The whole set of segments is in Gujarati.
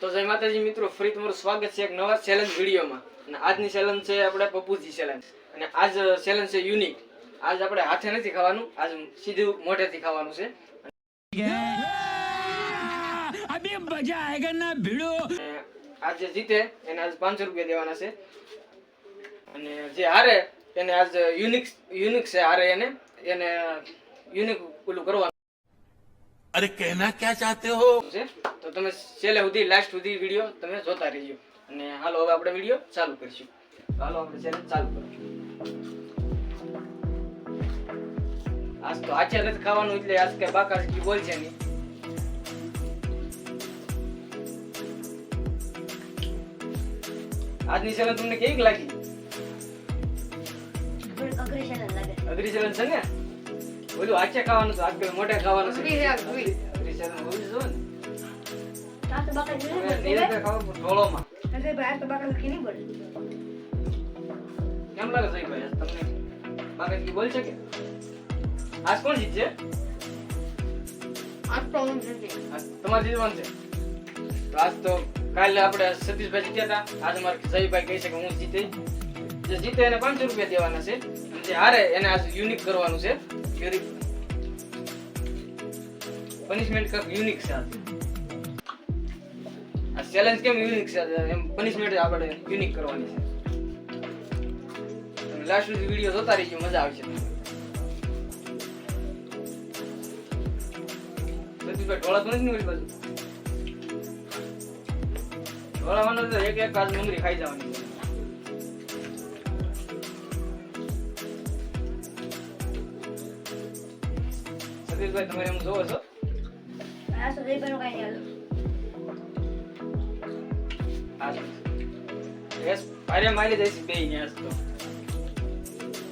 તો જય માતાજી મિત્રો ફરી તમારું સ્વાગત છે એક નવા ચેલેન્જ વિડીયોમાં. અને આજની ચેલેન્જ છે આપણે પપુજી ચેલેન્જ અને આજ ચેલેન્જ છે યુનિક આજ આપણે હાથે નથી ખાવાનું આજ સીધું મોઢેથી ખાવાનું છે. અબે આજ જે જીતે એને આજ પાંચસો રૂપિયા દેવાના છે. અને જે હારે એને આજ યુનિક યુનિક છે હારે એને એને યુનિક પેલું કરવાનું. अरे कहना क्या चाहते हो છે તો તમે છેલ્લે સુધી લાસ્ટ સુધી વિડીયો તમે જોતા રહેજો અને હાલો હવે આપણે વિડીયો ચાલુ કરીશું તો હાલો આપણે ચેલેન્જ ચાલુ કરીશું આજ તો આચે નથી ખાવાનું એટલે આજ કઈ બાકા કી બોલ છે નહીં આજની ચેલેન્જ તમને કેવી લાગી થોડીક અઘરી છે ને લાગે અઘરી ચેલેન્જ છે ને ઓલું આચે ખાવાનું તો આજકાલ મોઢે ખાવાનું છે. કેમ લાગે છે ભાઈ તમને બાકી બોલ છે કે આજ કોણ જીતશે? આ તો હું નથી તમારે જીતવાનું છે. તો આજ તો કાલે આપણે સતીશભાઈ જીત્યા હતા. આજ મારે જયભાઈ કહી છે કે હું જીતે. જે જીતે એને પાંચસો રૂપિયા દેવાના છે. અને જે હારે એને આજ યુનિક કરવાનું છે. યુનિક પનિશમેન્ટ કંઈક યુનિક છે આ ચેલેન્જ કેમ યુનિક છે? એમ પનિશમેન્ટ આપણે યુનિક કરવાની છે. તમે લાસ્ટ સુધી વીડિયો જોતા રહીજો, મજા આવશે. સતીશભાઈ ઢોળા તો નથી ને બાજુ? ઢોળાવાનું તો એક એક કાચ ડુંગળી ખાઈ જવાની છે સતીશભાઈ તમે એમ જોવો છો આ તો કઈ નહીં આજ યસ ભારે મારી જાય બે ને આજ તો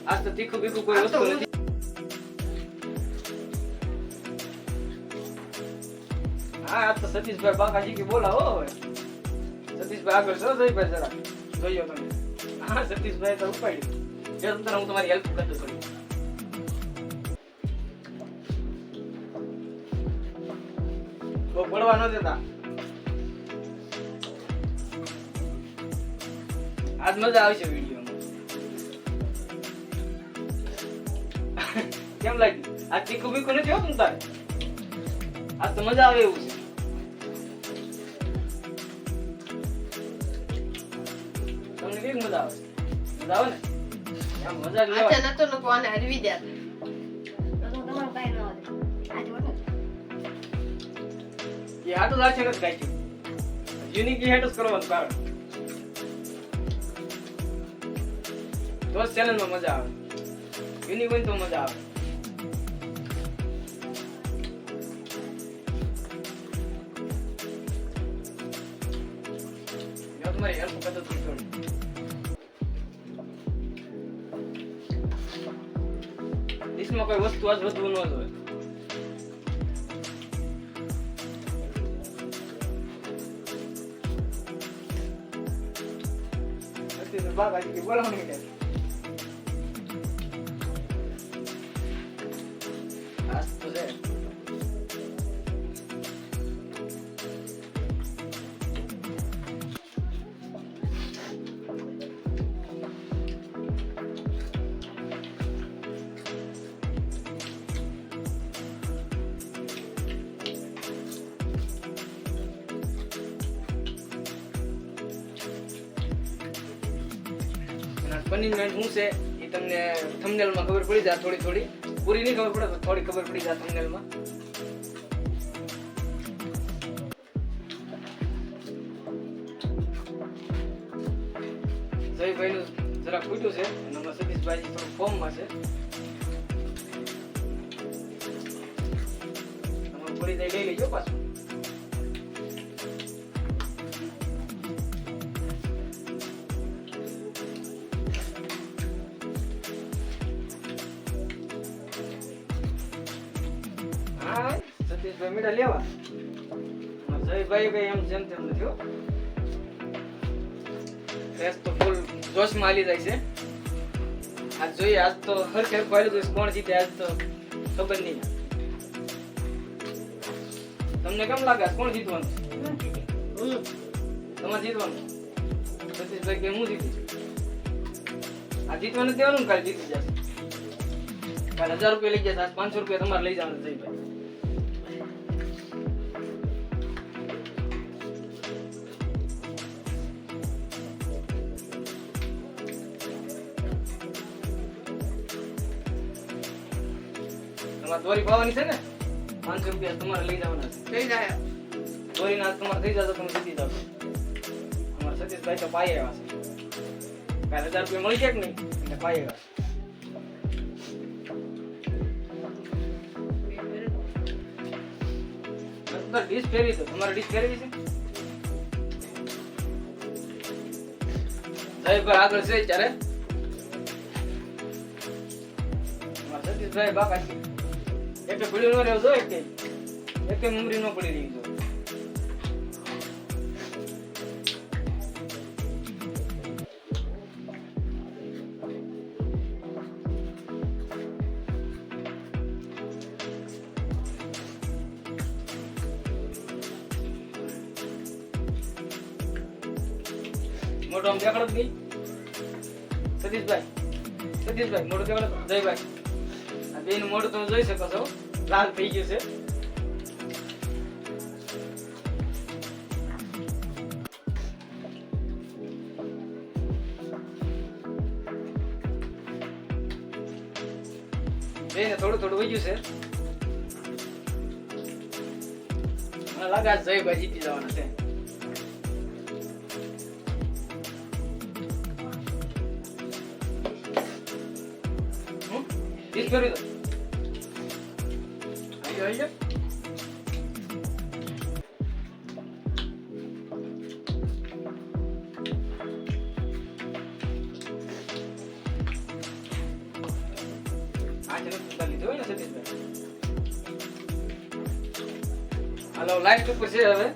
આજ તો તીખું બીખું કોઈ વસ્તુ હું- નથી હા આજ તો સતીશભાઈ બાકાજી કે બોલાવો સતીશભાઈ આગળ છો જયભાઈ જરા જોયો તમે હા સતીશભાઈ તો ઉપાડ્યું જે તમને હું તમારી હેલ્પ કરતો થોડી પડવા ન દેતા. આજ મજા આવશે વીડિયો કેમ લાગ્યું? આ ચીકુ બીકુ નથી હોતું તારે? આજ તો મજા આવે એવું છે. તમને કેવી મજા આવે? મજા આવે ને? મજા જ લેવાય. તો તમારું કઈ ન એ જ લાગે નથી કાઢ્યું યુનિક હાટું જ કરવાનું કારણ. તો જ ચેનલમાં મજા આવે. યુનિક હોય ને તો મજા આવે. તમારી હેલ્પ કરતો થોડી ડીશમાં વસ્તુ આજ વધવું ન નથી તો બાપ આજે કે બોલાવવાનું નહીં પનિશમેન્ટ શું છે, એ તમને થંબનેલમાં ખબર પડી જાય થોડી થોડી. પૂરી નહીં ખબર પડે, થોડી ખબર પડી જાય થંબનેલમાં જયભાઈનું જરા ખૂટ્યું છે અને અમારા સતીશભાઈ થોડું ફોર્મમાં છે. પડી જાય લઈ લેજો પાછું. સતીશભાઈ મીઠા લેવા જયભાઈ ભાઈ એમ જેમ તેમ નથી રેસ તો ફૂલ જોશમાં હાલી જાય છે આજ જોઈએ આજ તો હર ખેર પહેલું તો કોણ જીતે આજ તો ખબર નહીં. તમને કેમ લાગે કોણ જીતવાનું? જીતી. તમારે જીતવાનું સતીશભાઈ કે હું જીતીશ આ જીતવાનું દેવાનું કાલે જીતી જશે કાલે હજાર રૂપિયા લઈ જશે પાંચસો રૂપિયા તમારે લઈ જવાનું જયભાઈ તમારે દોરી પાવાની છે ને? પાંચસો રૂપિયા તમારે લઈ જવાના છે. લઈ જાય દોરી ના તમારે થઈ જશે તમે જીતી જાવ અમારા સતીશભાઈ તો પાયે આવ્યા છે. કાલે હજાર રૂપિયા મળી જાય કે નહીં? એટલે પાયે આવ્યા છે. ડીશ ફેરવી તો તમારે ડીશ ફેરવી છે? જયભાઈ આગળ છે ત્યારે સતીશભાઈ બાકા એક પીડ્યું ન રહેવું જોઈએ કે એક મમરી ન પડી રહી જોઈએ મોટો આમ દેખાડો જ નહીં? સતીશભાઈ. સતીશભાઈ મોટો દેખાડો. જયભાઈ. બેનું મોઢું તમે જોઈ શકો છો. લાલ થઈ ગયું છે. બેન થોડું થોડું વહી છે. મને લાગે જય ભાઈ જીતી જવાના છે. હમ? ડીશ ને સતીશભાઈ હાલો લાઈટ ઉપર છે હવે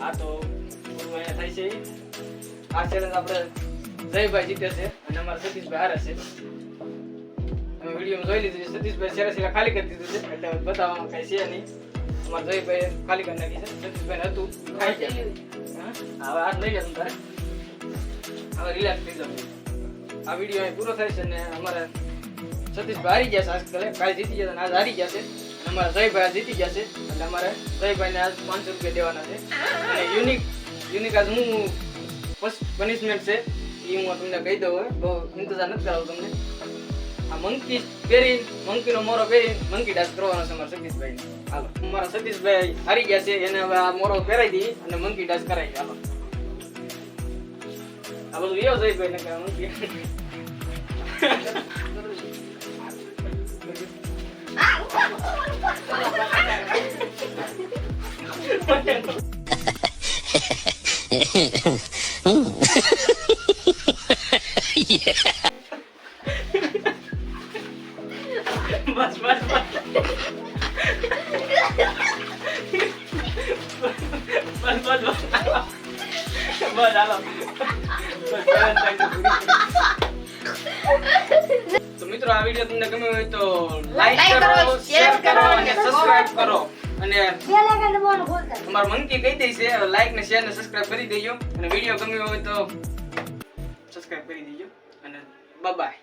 આ તો પૂરું અહીંયા થાય છે આ ચેલેન્જ આપણે જયભાઈ જીતે છે અને અમારા સતીશભાઈ હારે છે. અમે વીડિયો જોઈ લીધું છે. સતીશભાઈ સેરા સેરા ખાલી કરી દીધું છે. એટલે બતાવવામાં કઈ છે નહીં. અમારા જયભાઈ ખાલી કરી નાખી છે. સતીશભાઈ હતું. ખાઈ ગયા? હવે હાથ લઈ લે તારે. હવે રિલેક્સ થઈ જાવ આ વીડિયો અહીં પૂરો થાય છે અને અમારા સતીશભાઈ હારી ગયા છે આજકાલ. કાલે જીતી ગયા અને આજ હારી ગયા છે. અમારા જયભાઈ જીતી ગયા છે. એટલે અમારે જયભાઈને આજ પાંચસો રૂપિયા દેવાના છે. અને યુનિક યુનિક આજ હું પનિશમેન્ટ છે. એ હું તમને કહી દઉં હોય બહુ ઇંતજાર નથી કરાવું તમને. આ મંકી પહેરી મંકીનો મોરો પહેરી મંકી ડાન્સ કરવાનો છે મારા સતીશભાઈ. હાલો. અમારા સતીશભાઈ હારી ગયા છે એને હવે આ મોરો પહેરાવી દઈએ અને મંકી ડાન્સ કરાવી હાલો. આ બધું એવો જયભાઈ ને કે મંકી બસ બસ બસ બસ. બસ બસ બસ. હાલો. તો મિત્રો આ વીડિયો તમને ગમ્યો હોય તો લાઈક કરો શેર કરો અને સબસ્ક્રાઇબ કરો. અને ખોલતા તમાર મંકી કહી દઈ છે લાઈક ને શેર ને સબસ્ક્રાઇબ કરી દેજો. અને વીડિયો ગમ્યો હોય તો સબસ્ક્રાઇબ કરી દેજો. અને બાય